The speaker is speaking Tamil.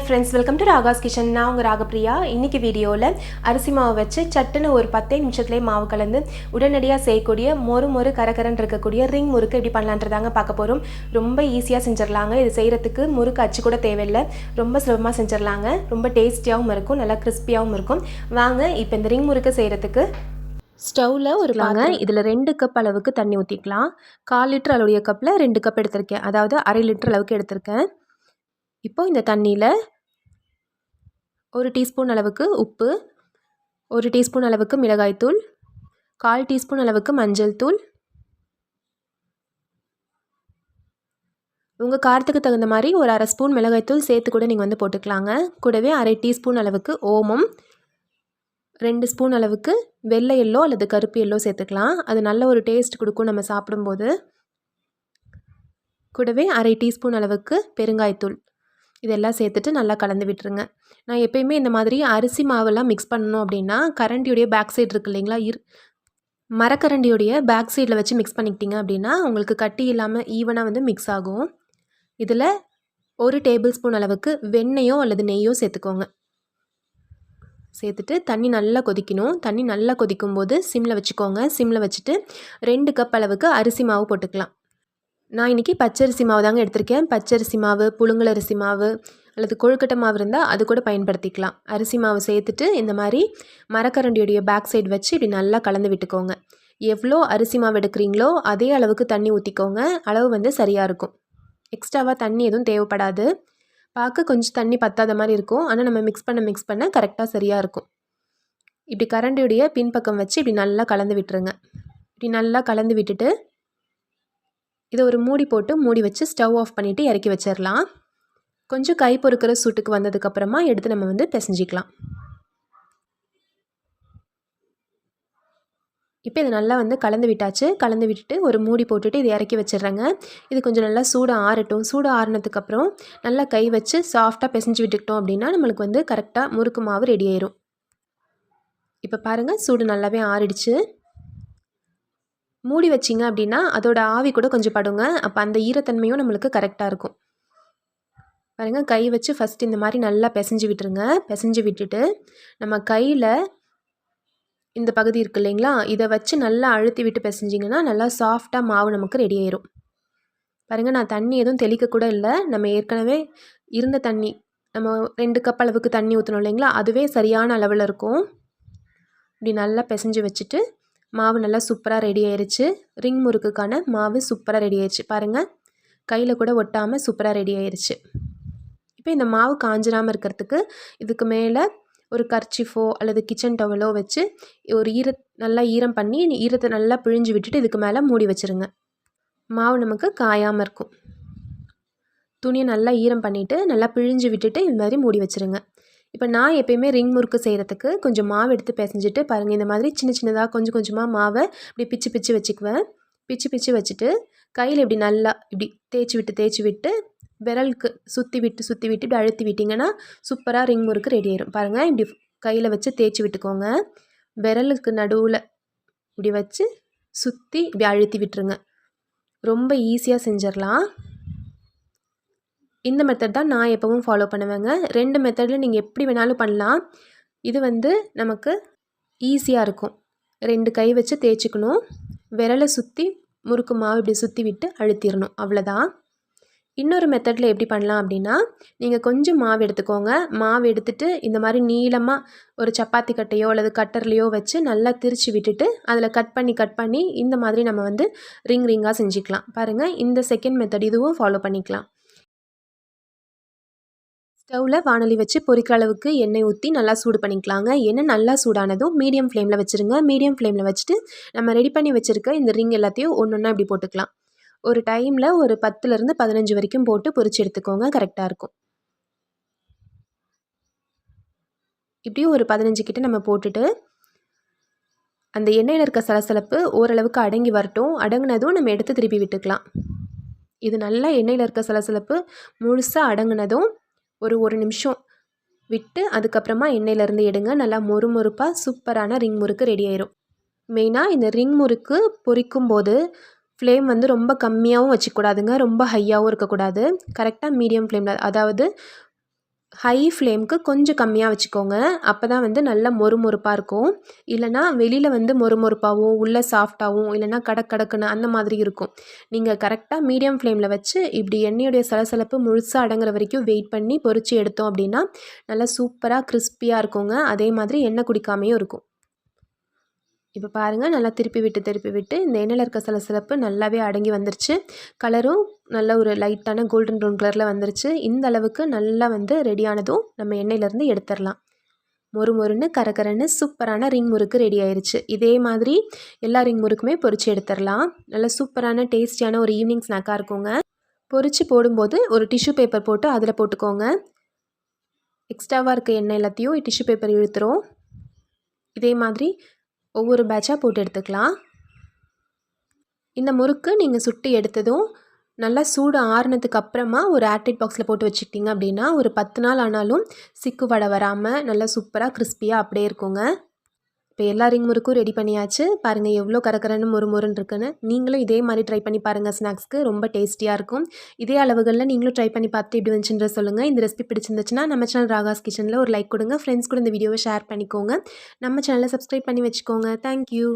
Hi friends welcome to Raga's kitchen நான் உங்கள் ராகப்பிரியா. இன்னைக்கு வீடியோவில் அரிசி மாவு வச்சு சட்டுன்னு ஒரு பத்தே நிமிஷத்துலேயே மாவு கலந்து உடனடியாக செய்யக்கூடிய மொறு மொறு கரகரன் இருக்கக்கூடிய ரிங் முறுக்கு எப்படி பண்ணலான்றதாங்க பார்க்க போகிறோம் ரொம்ப ஈஸியாக செஞ்சிடலாங்க. இது செய்கிறதுக்கு முறுக்கு அச்சு கூட தேவையில்லை. ரொம்ப சுலபமாக செஞ்சிடலாங்க. ரொம்ப டேஸ்டியாகவும் இருக்கும். நல்லா கிறிஸ்பியாகவும் இருக்கும். வாங்க இப்போ இந்த ரிங் முறுக்கு செய்கிறதுக்கு ஸ்டவ்வில் ஒரு பாங்க இதில் ரெண்டு கப் அளவுக்கு தண்ணி ஊற்றிக்கலாம் கால் லிட்டர் அளவுடைய கப்பில் ரெண்டு கப் எடுத்திருக்கேன். அதாவது அரை லிட்டர் அளவுக்கு எடுத்திருக்கேன். இப்போ இந்த தண்ணியில் ஒரு டீஸ்பூன் அளவுக்கு உப்பு ஒரு டீஸ்பூன் அளவுக்கு மிளகாய்த்தூள் கால் டீஸ்பூன் அளவுக்கு மஞ்சள் தூள். உங்கள் காரத்துக்கு தகுந்த மாதிரி ஒரு அரை ஸ்பூன் மிளகாய்த்தூள் சேர்த்து கூட நீங்கள் வந்து போட்டுக்கலாங்க. கூடவே அரை டீஸ்பூன் அளவுக்கு ஓமம் ரெண்டு ஸ்பூன் அளவுக்கு வெள்ளை எல்லோ அல்லது கருப்பு எல்லோ சேர்த்துக்கலாம். அது நல்ல ஒரு டேஸ்ட் கொடுக்கும் நம்ம சாப்பிடும்போது. கூடவே அரை டீஸ்பூன் அளவுக்கு பெருங்காயத்தூள். இதெல்லாம் சேர்த்துட்டு நல்லா கலந்து விட்டுருங்க. நான் எப்பயுமே இந்த மாதிரி அரிசி மாவெல்லாம் மிக்ஸ் பண்ணணும் அப்படின்னா கரண்டியுடைய பேக் சைடு இருக்கு இல்லைங்களா? இரு மரக்கரண்டியுடைய பேக் சைடில் வச்சு மிக்ஸ் பண்ணிக்கிட்டீங்க அப்படின்னா உங்களுக்கு கட்டி இல்லாமல் ஈவனாக வந்து மிக்ஸ் ஆகும். இதில் ஒரு டேபிள் ஸ்பூன் அளவுக்கு வெண்ணெயோ அல்லது நெய்யோ சேர்த்துக்கோங்க. சேர்த்துட்டு தண்ணி நல்லா கொதிக்கணும். தண்ணி நல்லா கொதிக்கும் போது சிம்மில் வச்சுக்கோங்க. சிம்மில் வச்சுட்டு ரெண்டு கப் அளவுக்கு அரிசி மாவு போட்டுக்கலாம். நான் இன்றைக்கி பச்சரிசி மாவு தாங்க எடுத்திருக்கேன். பச்சரிசி மாவு புழுங்கலரிசி மாவு அல்லது கொழுக்கட்டை மாவு இருந்தால் அது கூட பயன்படுத்திக்கலாம். அரிசி மாவு சேர்த்துட்டு இந்த மாதிரி மரக்கரண்டியுடைய பேக் சைடு வச்சு இப்படி நல்லா கலந்து விட்டுக்கோங்க. எவ்வளோ அரிசி மாவு எடுக்கிறீங்களோ அதே அளவுக்கு தண்ணி ஊற்றிக்கோங்க அளவு வந்து சரியாக இருக்கும். எக்ஸ்ட்ராவாக தண்ணி எதுவும் தேவைப்படாது. பார்க்க கொஞ்சம் தண்ணி பத்தாத மாதிரி இருக்கும். ஆனால் நம்ம மிக்ஸ் பண்ண மிக்ஸ் பண்ண கரெக்டாக சரியாக இருக்கும். இப்படி கரண்டியுடைய பின்பக்கம் வச்சு இப்படி நல்லா கலந்து விட்டுருங்க. இப்படி நல்லா கலந்து விட்டுட்டு இதை ஒரு மூடி போட்டு மூடி வச்சு ஸ்டவ் ஆஃப் பண்ணிவிட்டு இறக்கி வச்சிடலாம். கொஞ்சம் கை பொறுக்கிற சூட்டுக்கு வந்ததுக்கப்புறமா எடுத்து நம்ம வந்து பிசைஞ்சிக்கலாம். இப்போ இதை நல்லா வந்து கலந்து விட்டாச்சு. கலந்து விட்டுட்டு ஒரு மூடி போட்டுட்டு இதை இறக்கி வச்சிடுறேங்க. இது கொஞ்சம் நல்லா சூடு ஆறட்டும். சூடு ஆறினதுக்கப்புறம் நல்லா கை வச்சு சாஃப்டாக பிசைஞ்சு விட்டுக்கிட்டோம் அப்படின்னா நம்மளுக்கு வந்து கரெக்டாக முறுக்கு மாவு ரெடி ஆயிரும். இப்போ பாருங்கள் சூடு நல்லாவே ஆறிடுச்சு. மூடி வச்சிங்க அப்படின்னா அதோட ஆவி கூட கொஞ்சம் படுங்க. அப்போ அந்த ஈரத்தன்மையும் நம்மளுக்கு கரெக்டாக இருக்கும். பாருங்கள் கை வச்சு ஃபஸ்ட் இந்த மாதிரி நல்லா பிசைஞ்சு விட்டுருங்க. பிசைஞ்சு விட்டுட்டு நம்ம கையில் இந்த பகுதி இருக்குது இல்லைங்களா? இதை வச்சு நல்லா அழுத்தி விட்டு பிசைஞ்சிங்கன்னா நல்லா சாஃப்டாக மாவு நமக்கு ரெடி ஆயிரும். பாருங்கள் நான் தண்ணி எதுவும் தெளிக்க கூட இல்லை. நம்ம ஏற்கனவே இருந்த தண்ணி நம்ம ரெண்டு கப் அளவுக்கு தண்ணி ஊற்றணும் இல்லைங்களா? அதுவே சரியான அளவில் இருக்கும். இப்படி நல்லா பிசைஞ்சு வச்சுட்டு மாவு நல்லா சூப்பராக ரெடி ஆயிடுச்சு ரிங் முறுக்குக்கான மாவு சூப்பராக ரெடி ஆயிடுச்சு பாருங்கள் கையில் கூட ஒட்டாமல் சூப்பராக ரெடி ஆயிடுச்சு இப்போ இந்த மாவு காஞ்சிடாமல் இருக்கிறதுக்கு இதுக்கு மேலே ஒரு கர்ச்சிஃபோ அல்லது கிச்சன் டவலோ வச்சு ஒரு ஈர நல்லா ஈரம் பண்ணி ஈரத்தை நல்லா பிழிஞ்சு விட்டுட்டு இதுக்கு மேலே மூடி வச்சுருங்க. மாவு நமக்கு காயாமல் இருக்கும். துணியை நல்லா ஈரம் பண்ணிவிட்டு நல்லா பிழிஞ்சு விட்டுட்டு இது மாதிரி மூடி வச்சுருங்க. இப்போ நான் எப்பயுமே ரிங் முறுக்கு செய்கிறதுக்கு கொஞ்சம் மாவு எடுத்து பிசைஞ்சிட்டு பாருங்கள் இந்த மாதிரி சின்ன சின்னதாக கொஞ்சம் கொஞ்சமாக மாவை இப்படி பிச்சு பிச்சு வச்சுக்குவேன். பிச்சு பிச்சு வச்சுட்டு கையில் இப்படி நல்லா இப்படி தேய்ச்சி விட்டு தேய்ச்சி விட்டு விரலுக்கு சுற்றி விட்டு சுற்றி விட்டு இப்படி அழுத்தி விட்டிங்கன்னா சூப்பராக ரிங் முறுக்கு ரெடி ஆயிரும். பாருங்கள் இப்படி கையில் வச்சு தேய்ச்சி விட்டுக்கோங்க. விரலுக்கு நடுவில் இப்படி வச்சு சுற்றி இப்படி அழுத்தி விட்டுருங்க. ரொம்ப ஈஸியாக செஞ்சிடலாம் இந்த மெத்தட் தான் நான் எப்போவும் ஃபாலோ பண்ணுவேங்க. ரெண்டு மெத்தடில் நீங்கள் எப்படி வேணாலும் பண்ணலாம். இது வந்து நமக்கு ஈஸியாக இருக்கும். ரெண்டு கை வச்சு தேய்ச்சிக்கணும். விரலை சுற்றி முறுக்கு மாவு இப்படி சுற்றி விட்டு அழுத்திடணும். அவ்வளோதான் இன்னொரு மெத்தடில் எப்படி பண்ணலாம் அப்படின்னா நீங்கள் கொஞ்சம் மாவு எடுத்துக்கோங்க. மாவு எடுத்துகிட்டு இந்த மாதிரி நீளமாக ஒரு சப்பாத்தி கட்டையோ அல்லது கட்டர்லையோ வச்சு நல்லா திரிச்சு விட்டுட்டு அதில் கட் பண்ணி கட் பண்ணி இந்த மாதிரி நம்ம வந்து ரிங் ரிங்காக செஞ்சுக்கலாம். பாருங்கள் இந்த செகண்ட் மெத்தட் இதுவும் ஃபாலோ பண்ணிக்கலாம். ஸ்டவ்வில் வானொலி வச்சு பொரிக்கிற அளவுக்கு எண்ணெய் ஊற்றி நல்லா சூடு பண்ணிக்கலாங்க. எண்ணெய் நல்லா சூடானதும் மீடியம் ஃப்ளேமில் வச்சுருங்க. மீடியம் ஃப்ளேமில் வச்சுட்டு நம்ம ரெடி பண்ணி வச்சுருக்க இந்த ரிங் எல்லாத்தையும் ஒன்று ஒன்றா இப்படி போட்டுக்கலாம். ஒரு டைமில் ஒரு பத்துலேருந்து பதினஞ்சு வரைக்கும் போட்டு பொரிச்சு எடுத்துக்கோங்க. கரெக்டாக இருக்கும். இப்படியும் ஒரு பதினஞ்சு கிட்ட நம்ம போட்டுட்டு அந்த எண்ணெயில் இருக்க சலசலப்பு ஓரளவுக்கு அடங்கி வரட்டும். அடங்கினதும் நம்ம எடுத்து திருப்பி விட்டுக்கலாம். இது நல்லா எண்ணெயில் இருக்க சலசலப்பு முழுசாக அடங்கினதும் ஒரு ஒரு நிமிஷம் விட்டு அதுக்கப்புறமா எண்ணெயிலேருந்து எடுங்க. நல்லா மொறு மொறுப்பாக சூப்பரான ரிங் முறுக்கு ரெடி ஆயிரும். மெயினாக இந்த ரிங் முறுக்கு பொரிக்கும் போது ஃப்ளேம் வந்து ரொம்ப கம்மியாகவும் வச்சுக்கூடாதுங்க ரொம்ப ஹையாகவும் இருக்கக்கூடாது. கரெக்டாக மீடியம் ஃப்ளேமில் அதாவது ஹை ஃப்ளேம்க்கு கொஞ்சம் கம்மியாக வச்சுக்கோங்க. அப்போ தான் வந்து நல்லா மொறுமொறுப்பாக இருக்கும். இல்லைனா வெளியில் வந்து மொறுமொறுப்பாகவும் உள்ளே சாஃப்டாகவும் இல்லைனா கடக் கடக்குன்னு அந்த மாதிரி இருக்கும். நீங்கள் கரெக்டாக மீடியம் ஃப்ளேமில் வச்சு இப்படி எண்ணெயுடைய சலசலப்பு முழுசாக அடங்குற வரைக்கும் வெயிட் பண்ணி பொறிச்சு எடுத்தோம் அப்படின்னா நல்லா சூப்பராக கிறிஸ்பியாக இருக்குங்க. அதே மாதிரி எண்ணெய் குடிக்காமையும் இருக்கும். இப்போ பாருங்கள் நல்லா திருப்பி விட்டு திருப்பி விட்டு இந்த எண்ணெயில் இருக்க சலசலப்பு நல்லாவே அடங்கி வந்துருச்சு. கலரும் நல்ல ஒரு லைட்டான கோல்டன் ப்ரௌன் கலரில் வந்துருச்சு. இந்த அளவுக்கு நல்லா வந்து ரெடியானதும் நம்ம எண்ணெயிலேருந்து எடுத்துடலாம். மொறு மொறுன்னு கரகரன்னு சூப்பரான ரிங் முறுக்கு ரெடி ஆயிடுச்சு இதே மாதிரி எல்லா ரிங் முறுக்குமே பொறிச்சு எடுத்துடலாம். நல்ல சூப்பரான டேஸ்டியான ஒரு ஈவினிங் ஸ்நாக்காக இருக்குங்க. பொறிச்சு போடும்போது ஒரு டிஷ்யூ பேப்பர் போட்டு அதில் போட்டுக்கோங்க. எக்ஸ்ட்ராவாக இருக்க எண்ணெய் எல்லாத்தையும் டிஷ்யூ பேப்பர் இழுத்துரும். இதே மாதிரி ஒவ்வொரு பேட்சாக போட்டு எடுத்துக்கலாம். இந்த முறுக்கு நீங்கள் சுட்டு எடுத்ததும் நல்லா சூடு ஆறுனதுக்கு அப்புறமா ஒரு ஏர்டைட் பாக்ஸில் போட்டு வச்சுக்கிட்டிங்க அப்படின்னா ஒரு பத்து நாள் ஆனாலும் சிக்கு வடை வராமல் நல்லா சூப்பராக கிறிஸ்பியாக அப்படியே இருக்குங்க. இப்போ எல்லா ரிங் முறுக்கும் ரெடி பண்ணியாச்சு. பாருங்கள் எவ்வளோ கரக்கரன்னு மொறு மொறுன்னு இருக்குன்னு. நீங்களும் இதே மாதிரி ட்ரை பண்ணி பாருங்கள் ஸ்நாக்ஸ்க்கு ரொம்ப டேஸ்டியாக இருக்கும். இதே அளவுகளில் நீங்களும் ட்ரை பண்ணி பார்த்து எப்படி வந்துச்சுன்ற சொல்லுங்கள் இந்த ரெசிபி பிடிச்சிருந்துச்சுன்னா நம்ம சேனல் ராகாஸ் கிச்சனில் ஒரு லைக் கொடுங்க. ஃப்ரெண்ட்ஸ் கூட இந்த வீடியோவை ஷேர் பண்ணிக்கோங்க. நம்ம சேனலை சப்ஸ்கிரைப் பண்ணி வச்சுக்கோங்க. தேங்க்யூ